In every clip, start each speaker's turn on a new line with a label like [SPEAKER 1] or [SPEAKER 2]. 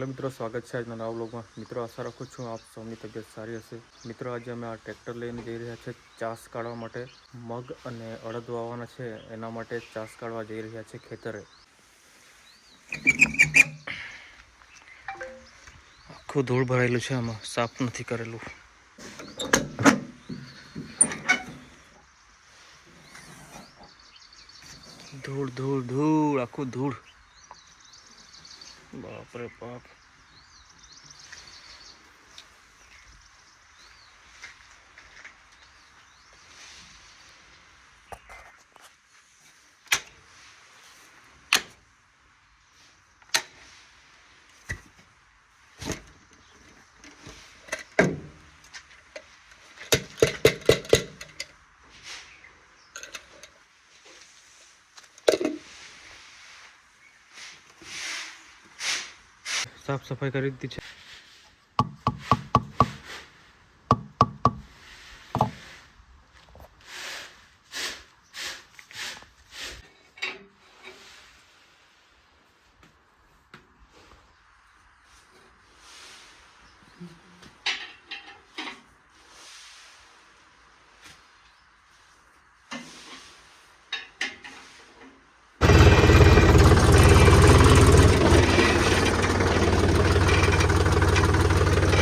[SPEAKER 1] Hello મિત્રો, સ્વાગત છે આજના નવા બ્લોગમાં મિત્રો, આશા રાખું છું આપ સૌની તબિયત સારી હશે. મિત્રો, આજે અમે આ ટ્રેક્ટર લઈને જઈ રહ્યા છે ચાસ કાઢવા માટે. મગ અને અડદ વાવવાના છે, એના માટે ચાસ કાઢવા જઈ રહ્યા છે ખેતરે. આખું ધૂળ ભરાયેલું છે આમાં, સાફ નથી કરેલું. ધૂળ ધૂળ ધૂળ, આખું ધૂળ. Да, припад. સાફ સફાઈ કરી દીધી છે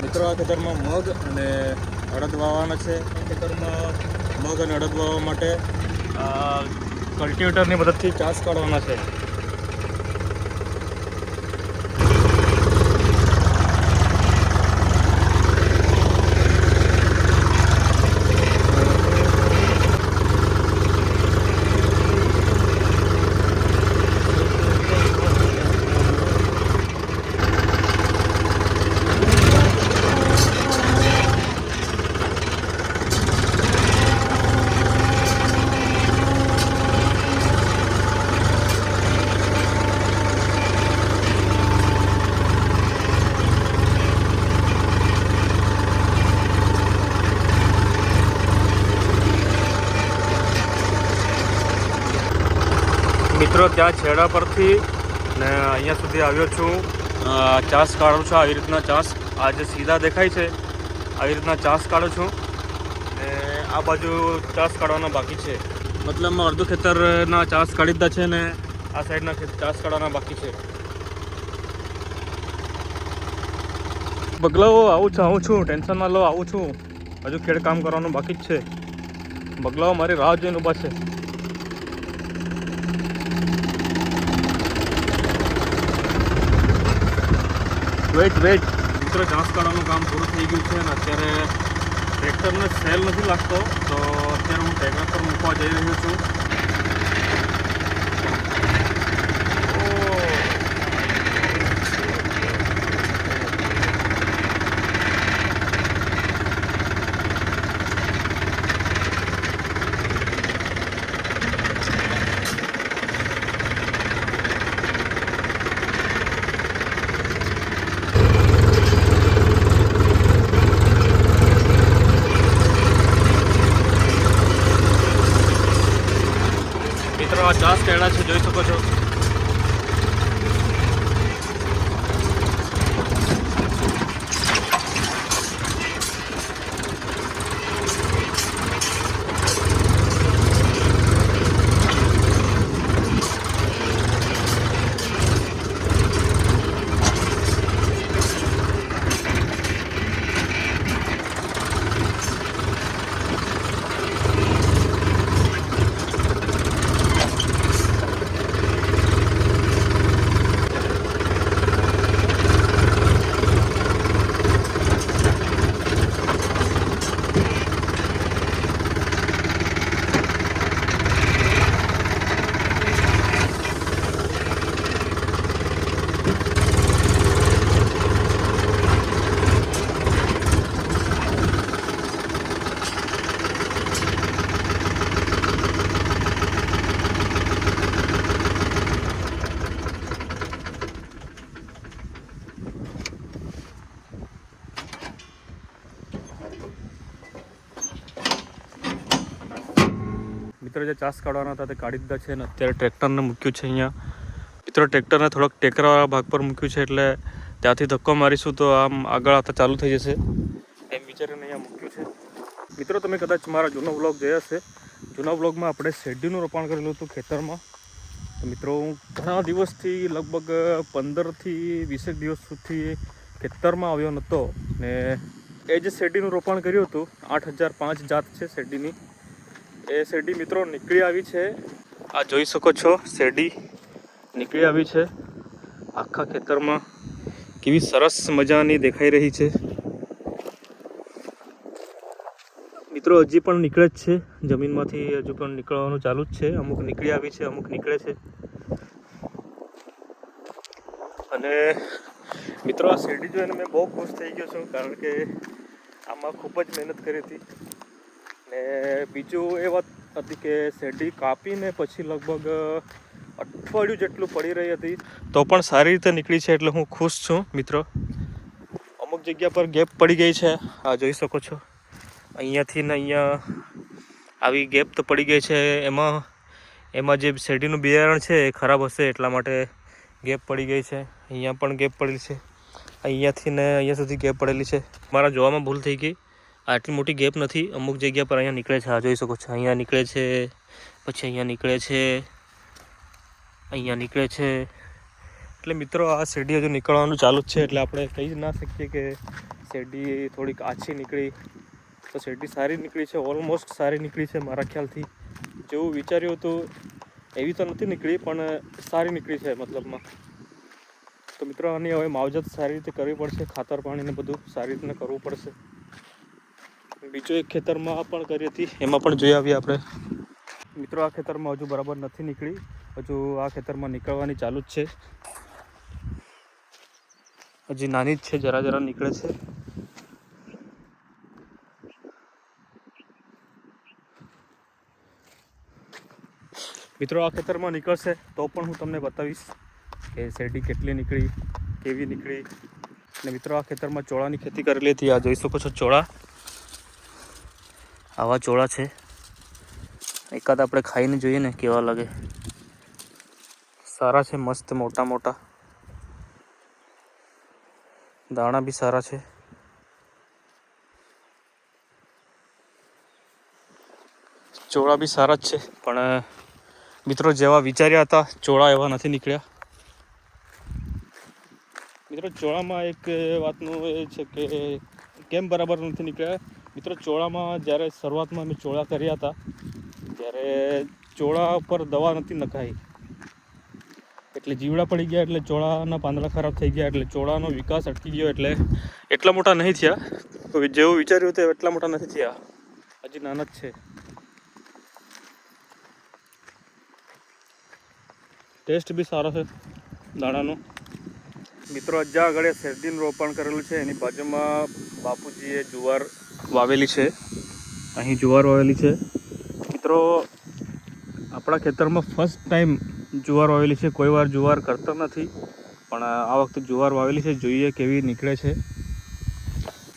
[SPEAKER 1] મિત્રો આ ખેતરમાં મગ અને અડદ વાવવાના છે. ખેતરમાં મગ અને અડદ વાવવા માટે કલ્ટિવેટરની મદદથી ચાસ કાઢવાના છે. મિત્રો ત્યાં છેડા પરથી ને અહીંયા સુધી આવ્યો છું. ચાસ કાઢું છું, આવી રીતના ચાસ આ જે સીધા દેખાય છે. આવી રીતના ચાસ કાઢું છું. ને આ બાજુ ચાસ કાઢવાના બાકી છે. મતલબ અડધું ખેતરના ચાસ કાઢી દીધા છે ને આ સાઈડના ચાસ કાઢવાના બાકી છે. બગલાઓ આવું છું આવું છું ટેન્શન ના લો, આવું છું. હજુ ખેડ કામ કરવાનું બાકી જ છે. બગલાઓ મારી રાહ જોઈને ઊભા છે. વેઇટ વેટ મિત્ર ચાસ કાઢવાનું કામ પૂરું થઈ ગયું છે અને અત્યારે ટ્રેક્ટરને સેલ નથી લાગતો, તો અત્યારે હું ટ્રેક્ટર પર મૂકવા જઈ રહ્યો છું મિત્રો આ ચાસ કેળા છે જોઈ શકો છો મિત્રો જે ચાસ કાઢવાના હતા તે કાઢી દીધા છે અને અત્યારે ટ્રેક્ટરને મૂક્યું છે અહીંયા. મિત્રો, ટ્રેક્ટરને થોડોક ટેકરાવાળા ભાગ પર મૂક્યું છે એટલે ત્યાંથી ધક્કો મારીશું તો આમ આગળ આવતા ચાલુ થઈ જશે. એમ વિચારીને અહીંયા મૂક્યું છે. મિત્રો, તમે કદાચ મારા જૂનો બ્લોગ જોયા હશે. જૂના બ્લોગમાં આપણે શેરડીનું રોપાણ કરેલું હતું ખેતરમાં. તો મિત્રો, હું ઘણા દિવસથી લગભગ પંદરથી વીસેક દિવસ સુધી ખેતરમાં આવ્યો નહોતો ને એ જે શેરડીનું રોપાણ કર્યું હતું, આઠ હજાર પાંચ જાત છે શેરડીની. એ શેરડી મિત્રો નીકળી આવી છે. આ જોઈ શકો છો, શેરડી નીકળી આવી છે. આખા ખેતરમાં કેવી સરસ મજાની દેખાઈ રહી છે. મિત્રો, હજી પણ નીકળે જ છે. જમીનમાંથી હજુ પણ નીકળવાનું ચાલુ જ છે. અમુક નીકળી આવી છે, અમુક નીકળે છે. અને મિત્રો, આ શેરડી જોઈને મેં બહુ ખુશ થઈ ગયો છું, કારણ કે આમાં ખૂબ જ મહેનત કરી હતી. ને બીજું એ વાત હતી કે શેરડી કાપીને પછી લગભગ અઠવાડિયું જેટલું પડી રહી હતી. તો પણ સારી રીતે નીકળી છે એટલે હું ખુશ છું, મિત્રો. અમુક જગ્યા પર ગેપ પડી ગઈ છે. આ જોઈ શકો છો. અહીંયાથી ને અહીંયા આવી ગેપ તો પડી ગઈ છે. એમાં એમાં જે શેરડીનું બિયારણ છે એ ખરાબ હશે એટલા માટે ગેપ પડી ગઈ છે. અહીંયા પણ ગેપ પડેલી છે. અહીંયાથી ને અહીંયા સુધી ગેપ પડેલી છે. મારા જોવામાં ભૂલ થઈ ગઈ. આટલી મોટી ગેપ નથી. અમુક જગ્યા પર અહીંયા નીકળે છે. આ જોઈ શકો છો. અહીંયા નીકળે છે. પછી અહીંયા નીકળે છે. અહીંયા નીકળે છે. એટલે મિત્રો, આ શેરડી હજુ નીકળવાનું ચાલુ જ છે. એટલે આપણે કહી જ ના શકીએ કે શેરડી થોડીક આછી નીકળી. તો શેરડી સારી નીકળી છે. ઓલમોસ્ટ સારી નીકળી છે મારા ખ્યાલથી. જેવું વિચાર્યું હતું, એવી તો નથી નીકળી, પણ સારી નીકળી છે મતલબમાં. તો મિત્રો, આની હવે માવજત સારી રીતે કરવી પડશે. ખાતર પાણીને બધું સારી રીતના કરવું પડશે. બીજું એક ખેતરમાં પણ કરી હતી. એમાં પણ જોઈ આવીએ આપણે. મિત્રો, આ ખેતરમાં હજુ બરાબર નથી નીકળી. હજુ આ ખેતરમાં નીકળવાની ચાલુ જ છે. હજી નાની જ છે, જરા જરા નીકળે છે. મિત્રો, આ ખેતરમાં નીકળશે તો પણ હું તમને બતાવીશ કે શેરડી કેટલી નીકળી, કેવી નીકળી. અને મિત્રો, આ ખેતરમાં ચોળાની ખેતી કરેલી હતી. આ જોઈ શકો છો ચોળા. આવા ચોળા છે. એકાદ આપણે ખાઈને જોઈએ ને કેવા લાગે. સારા છે, મસ્ત, મોટા મોટા. દાણા બી સારા છે. ચોળા બી સારા જ છે, પણ મિત્રો જેવા વિચાર્યા હતા, ચોળા એવા નથી નીકળ્યા. મિત્રો, ચોળામાં એક વાતનું એ છે કે, કેમ બરાબર નથી નીકળ્યા? મિત્રો, ચોળામાં જ્યારે શરૂઆતમાં અમે ચોળા કર્યા હતા, ત્યારે ચોળા પર દવા નથી નખાઈ. એટલે જીવડા પડી ગયા, એટલે ચોળાના પાંદડા ખરાબ થઈ ગયા, એટલે ચોળાનો વિકાસ અટકી ગયો, એટલે એટલા મોટા નહીં થયા. તો જેવું વિચાર્યું હતું, એટલા મોટા નથી થયા. હજી નાના જ છે. ટેસ્ટ બી સારો છે દાણાનો. મિત્રો જ્યાં આગળ શેરડીનું રોપણ કરેલું છે. એની બાજુમાં બાપુજીએ જુવાર વાવેલી છે. અહીં જુવાર વાવેલી છે. મિત્રો, આપણા ખેતરમાં ફર્સ્ટ ટાઈમ જુવાર વાવેલી છે. કોઈ વાર જુવાર કરતા નથી, પણ આ વખતે જુવાર વાવેલી છે. જોઈએ કેવી નીકળે છે.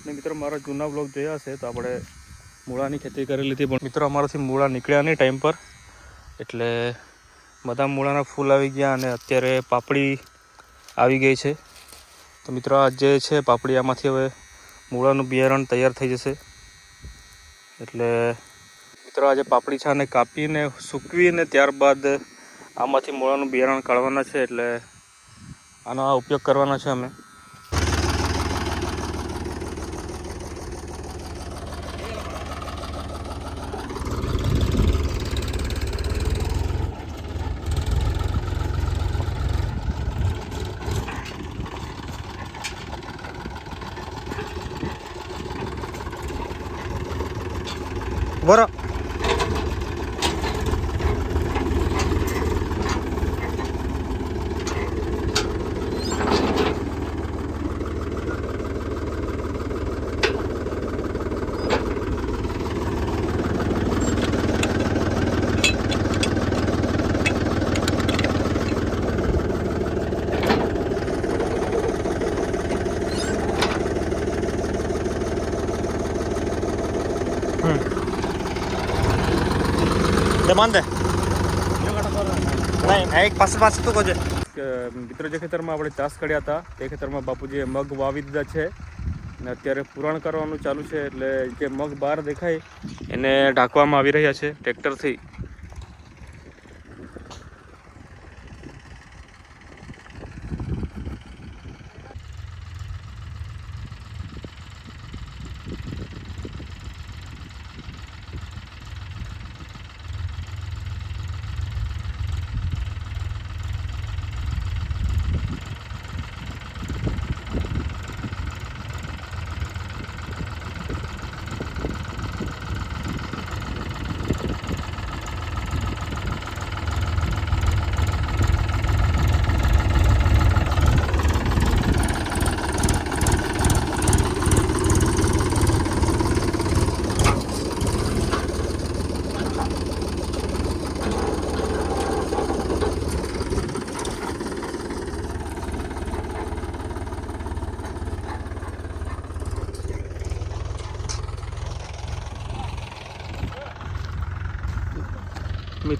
[SPEAKER 1] ને મિત્રો, મારા જૂના બ્લોગ જોયા હશે તો આપણે મૂળાની ખેતી કરેલી હતી પણ મિત્રો, અમારાથી મૂળા નીકળ્યા નહીં ટાઈમ પર. એટલે બધા મૂળાના ફૂલ આવી ગયા અને અત્યારે પાપડી આવી ગઈ છે. તો મિત્રો, આ જે છે પાપડી, આમાંથી હવે મૂળાનું બિયારણ તૈયાર થઈ જશે. એટલે મિત્રો આજે પાપડી છાને કાપીને, સૂકવીને ત્યારબાદ આમાંથી મૂળાનું બિયારણ કાઢવાના છે. એટલે આનો ઉપયોગ કરવાના છે અમે. બરો બાંધ. નહીં એક પાસે પાસે તું કોજે કે, મિત્રો, જે ખેતરમાં આપણે ચાষ કર્યા હતા, તે ખેતરમાં બાપુજીએ મગ વાવી દીધા છે. અને અત્યારે પુરાણ કરવાનું ચાલુ છે, એટલે જે મગ બહાર દેખાય, એને ઢાંકવામાં આવી રહ્યા છે, ટ્રેક્ટરથી.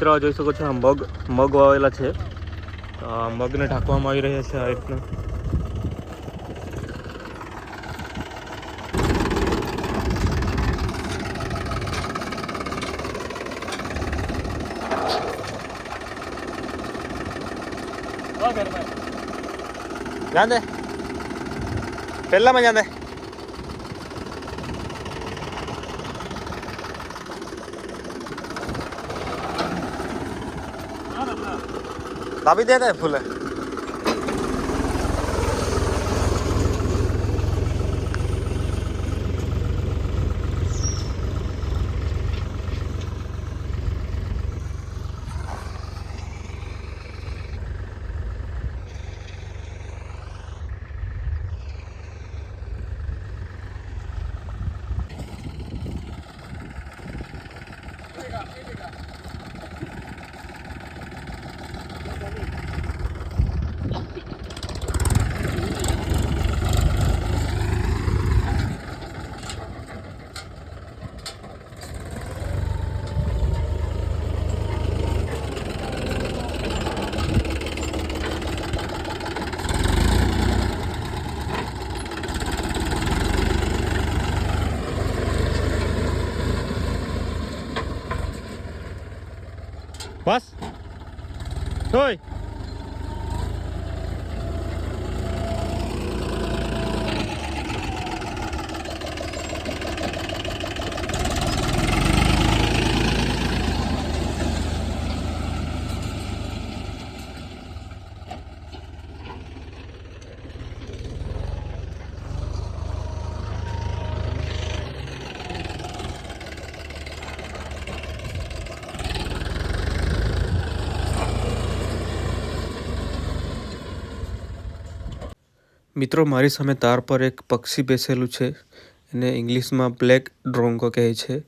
[SPEAKER 1] મિત્રો જોઈ શકો છો આ મગ મગ વાવેલા છે તો આ મગને ઢાંકવામાં આવી રહ્યા છે આ રીતના જાને પહેલામાં જાને દાબી દે ને ફૂલે બસ મિત્રો, મારી સામે તાર પર એક પક્ષી બેસેલું છે. એને ઇંગ્લિશમાં બ્લેક ડ્રોંગો કહે છે.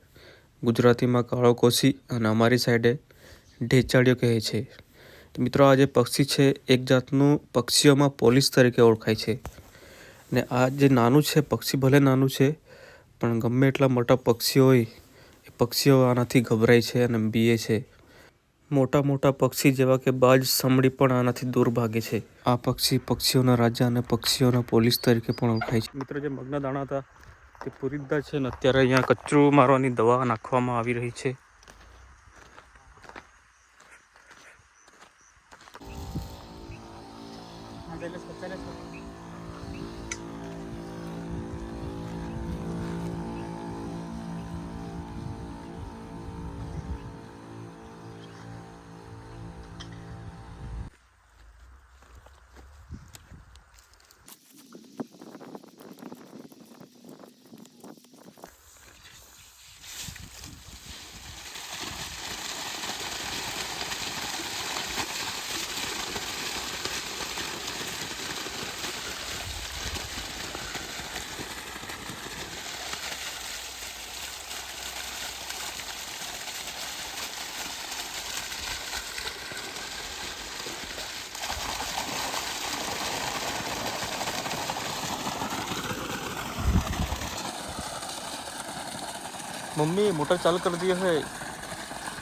[SPEAKER 1] ગુજરાતીમાં કાળો કોશી અને અમારી સાઈડે ઢેચાળીઓ કહે છે. તો મિત્રો, આ જે પક્ષી છે, એક જાતનું પક્ષીઓમાં પોલીસ તરીકે ઓળખાય છે. ને આ જે નાનું છે, પક્ષી ભલે નાનું છે, પણ ગમે એટલા મોટા પક્ષીઓ હોય એ પક્ષીઓ આનાથી ગભરાય છે અને બીએ છે. મોટા મોટા પક્ષી જેવા કે બાજ સમડી પણ આનાથી દૂર ભાગે છે. આ પક્ષી પક્ષીઓના રાજા અને પક્ષીઓના પોલીસ તરીકે પણ ઓળખાય છે. મિત્રો, જે મગના દાણા હતા તે પૂરી દીધા છે ને અત્યારે અહીંયા કચરું મારવાની દવા નાખવામાં આવી રહી છે. मम्मी मोटर चालू कर दिए है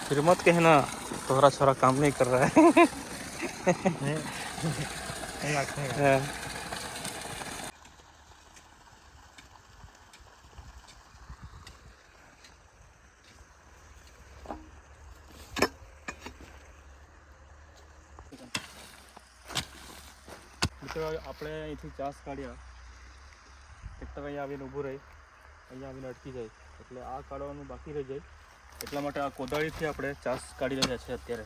[SPEAKER 1] फिर मत कहना तोहरा छोरा काम नहीं कर रहा है હા મિત્રો આપણે અહીંથી ચાસ કાઢ્યા ટ્રેક્ટર અહીંયા આવીને ઊભું રહી અહીંયા આવીને અટકી જાય એટલે આ કાઢવાનું બાકી રહી જાય. એટલા માટે આ કોદાળીથી આપણે ચાસ કાઢી રહ્યા છીએ અત્યારે.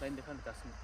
[SPEAKER 1] લાઈન દેખાડ ચાસની?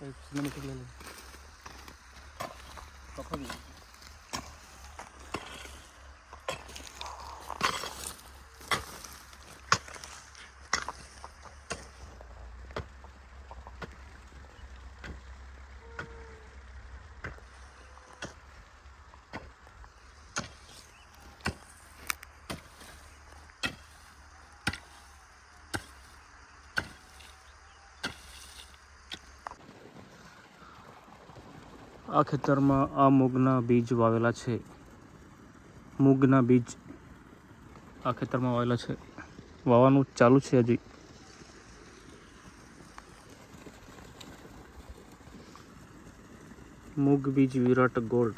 [SPEAKER 1] સિનેમેટિક લઈ લે આ ખેતરમાં આ મૂગના બીજ વાવેલા છે મૂગના બીજ આ ખેતરમાં વાવેલા છે વાવવાનું ચાલુ છે હજી મૂગ બીજ વિરાટ ગોલ્ડ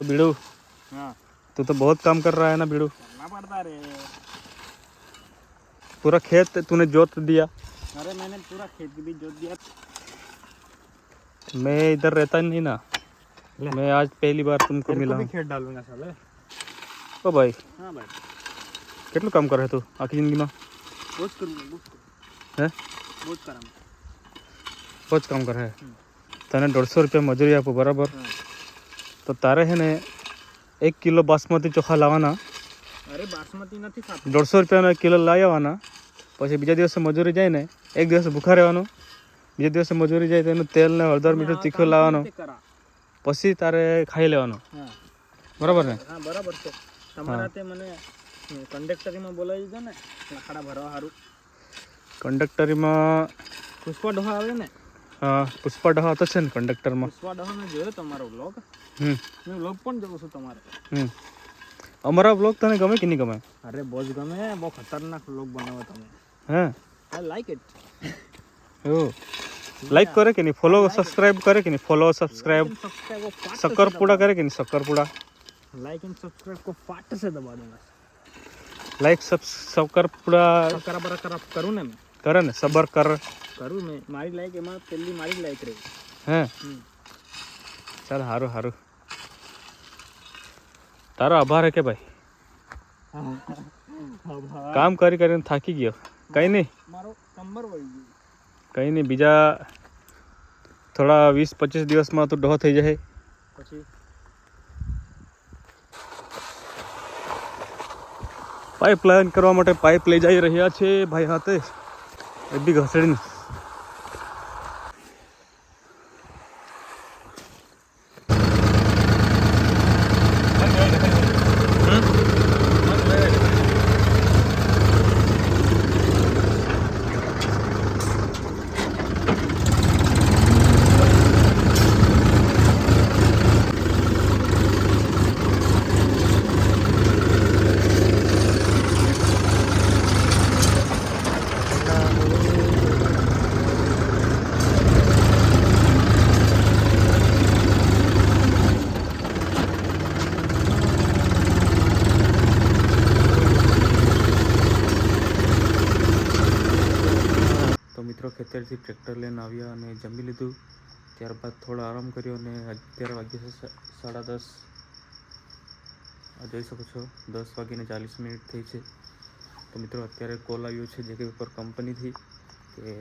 [SPEAKER 1] बीड़ू
[SPEAKER 2] हाँ
[SPEAKER 1] तू तो बहुत काम कर रहा है ना बीड़ू
[SPEAKER 2] करना पड़ता रे
[SPEAKER 1] पूरा खेत तूने जोत दिया
[SPEAKER 2] अरे मैंने पूरा खेत भी जोत दिया
[SPEAKER 1] मैं इधर रहता नहीं ना
[SPEAKER 2] ले।
[SPEAKER 1] मैं आज पहली बार तुमको मिला हूँ
[SPEAKER 2] खेत डालूंगा साले
[SPEAKER 1] ओ भाई
[SPEAKER 2] हाँ भाई
[SPEAKER 1] કેટલું કામ કરે તું આખી જિંદગીમાં
[SPEAKER 2] बहुत करूँगा बहुत
[SPEAKER 1] હે
[SPEAKER 2] बहुत करूँगा
[SPEAKER 1] બહુ જ કામ કરે
[SPEAKER 2] હમ.
[SPEAKER 1] તને દોઢસો રૂપિયા મજૂરી આપું બરાબર
[SPEAKER 2] हाँ
[SPEAKER 1] તો તારે છે ને એક કિલો બાસમતી ચોખા લાવવાના
[SPEAKER 2] अरे बासमती નથી ખાતો
[SPEAKER 1] દોઢસો રૂપિયાનો એક કિલો લાવી આવવાના પછી બીજા દિવસે મજૂરી જાય ને એક દિવસ ભૂખા રહેવાનું બીજા દિવસે મજૂરી જાય તેનું તેલ ને હળદર મીઠું તીખું લાવવાનું. પછી તારે ખાઈ લેવાનું.
[SPEAKER 2] હા.
[SPEAKER 1] બરાબર ને
[SPEAKER 2] હા બરાબર છે. તમારા તે મને કંડક્ટરીમાં બોલાવી દીધો ને લખાડા ભરવા સારું
[SPEAKER 1] કંડક્ટરીમાં
[SPEAKER 2] પુષ્પા ડોહા આવે ને?
[SPEAKER 1] હા પુષ્પા ડોહા તો છે ને કંડક્ટરમાં.
[SPEAKER 2] પુષ્પા ડોહા મેં જોયો તમારો બ્લોગ
[SPEAKER 1] હમ.
[SPEAKER 2] મેં વ્લોગ પણ જોઉં છું તમારે.
[SPEAKER 1] હમ. અમારા બ્લોગ તને ગમે કે નહીં ગમે?
[SPEAKER 2] અરે બહુ જ ગમે બહુ ખતરનાક વ્લોગ બનાવો તમે.
[SPEAKER 1] હે?
[SPEAKER 2] આઈ લાઈક ઇટ
[SPEAKER 1] લાઈક કરે કે નહીં ફોલો સબસ્ક્રાઇબ કરે કે નહીં ફોલો સબસ્ક્રાઇબ
[SPEAKER 2] सब्सक्राइब को फाट
[SPEAKER 1] શક્કરપુડા કરે કે નહીં શક્કરપુડા
[SPEAKER 2] लाइक एंड सब्सक्राइब को फाट से दबा दूंगा
[SPEAKER 1] લાઈક સબ શક્કરપુડા
[SPEAKER 2] करा बरा करा करूँ ना मैं
[SPEAKER 1] કરે ને સબર કર
[SPEAKER 2] કરું મેં મારી લાઈક એમાં પેલી મારી લાઈક રહી
[SPEAKER 1] હે
[SPEAKER 2] હમ.
[SPEAKER 1] ચાલ સારું સારું તારો આભાર હે કે ભાઈ કામ કરી કરીને થાકી ગયો કંઈ નહીં
[SPEAKER 2] મારો કંબર વળી ગયું
[SPEAKER 1] કંઈ નહીં બીજા થોડા વીસ પચીસ દિવસમાં તો ડહો થઈ જાય
[SPEAKER 2] પછી?
[SPEAKER 1] પાઇપ લાઈન કરવા માટે પાઇપ લઈ જઈ રહ્યા છે ભાઈ હાથે. એ બી ઘસડીને તો ખેતરથી ટ્રેક્ટર લઈને આવ્યા અને જમી લીધું. ત્યારબાદ થોડો આરામ કર્યો અને અત્યારે વાગ્યા છે સાડા દસ. જોઈ શકો છો, દસ વાગીને ચાલીસ મિનિટ થઈ છે. તો મિત્રો, અત્યારે કોલ આવ્યો છે જે કે પેપર કંપનીથી કે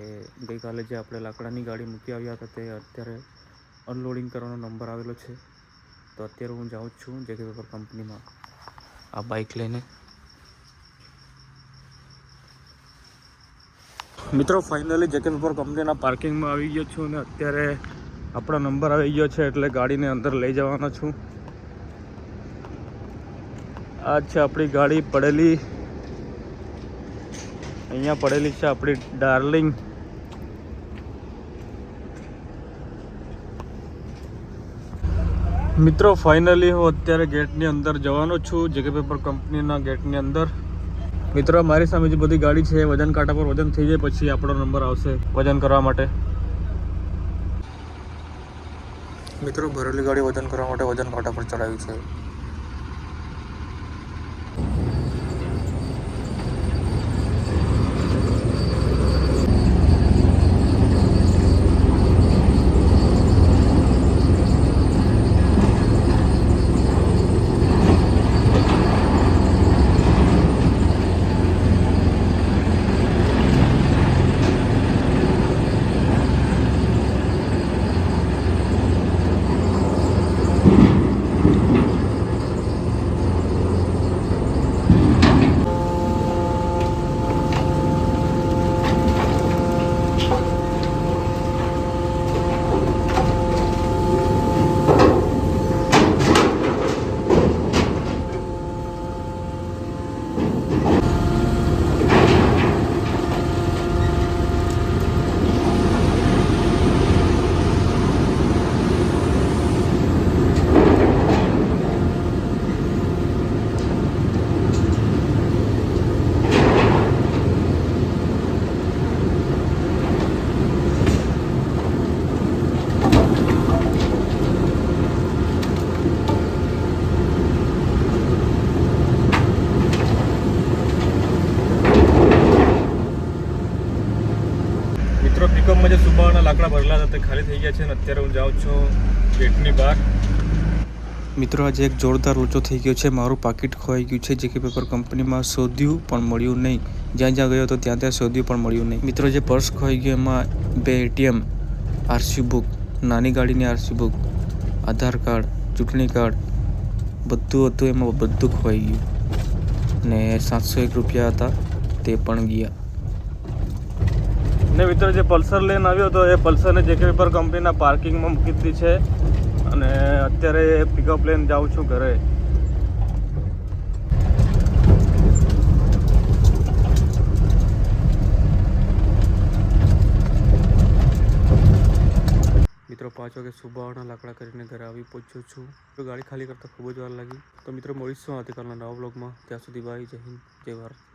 [SPEAKER 1] ગઈકાલે જે આપણે લાકડાની ગાડી મૂકી આવ્યા હતા તે અત્યારે અનલોડિંગ કરવાનો નંબર આવેલો છે. તો અત્યારે હું જાઉં છું જે કે પેપર કંપનીમાં. આ બાઇક લઈને. મિત્રો ફાઇનલી જેકે પેપર કંપનીના પાર્કિંગમાં આવી ગયો છું અને અત્યારે આપણો નંબર આવી ગયો છે એટલે ગાડીને અંદર લઈ જવાનો છું. આ છે આપણી ગાડી પડેલી. અહીંયા પડેલી છે આપણી ડાર્લિંગ મિત્રો ફાઇનલી હું અત્યારે ગેટની અંદર જવાનો છું જેકે પેપર કંપનીના ગેટની અંદર. મિત્રો, મારી સામે જે બધી ગાડી છે, વજન કાંટા પર વજન થઈ જાય પછી આપણો નંબર આવશે વજન કરવા માટે. મિત્રો, ભરેલી ગાડી વજન કરવા માટે વજન કાંટા પર ચડાવી છે મિત્રો પિકઅપમાં જે સુબાના લાકડા ભરેલા હતા તે ખાલી થઈ ગયા છે અને અત્યારે હું જાઉં છું ગેટની બહાર. મિત્રો, આજે એક જોરદાર લોચો થઈ ગયો છે. મારું પાકીટ ખોવાઈ ગયું છે. જે કે પેપર કંપનીમાં શોધ્યું પણ મળ્યું નહીં. જ્યાં જ્યાં ગયો હતો ત્યાં ત્યાં શોધ્યું પણ મળ્યું નહીં. મિત્રો, જે પર્સ ખોઈ ગયું એમાં બે એટીએમ આરસી બુક નાની ગાડીની આરસી બુક આધાર કાર્ડ, ચૂંટણી કાર્ડ, બધું હતું. એમાં બધું ખોવાઈ ગયું. ને સાતસો એક રૂપિયા હતા. તે પણ ગયા. ને મિત્રો જે પલ્સર લઈને આવ્યો હતો, એ પલ્સરને જે કે પેપર કંપનીના પાર્કિંગમાં મૂકી દીધી છે અને અત્યારે પિકઅપ લઈને જાઉં છું ઘરે. મિત્રો પાંચ વાગે સુબાવાના લાકડા કરીને ઘરે આવી પહોંચ્યો છું. ગાડી ખાલી કરતાં ખૂબ જ વાર લાગી. તો મિત્રો મળીશું આવતીકાલના નવા બ્લોગમાં ત્યાં સુધી બાય જય હિન્દ, જય ભારત.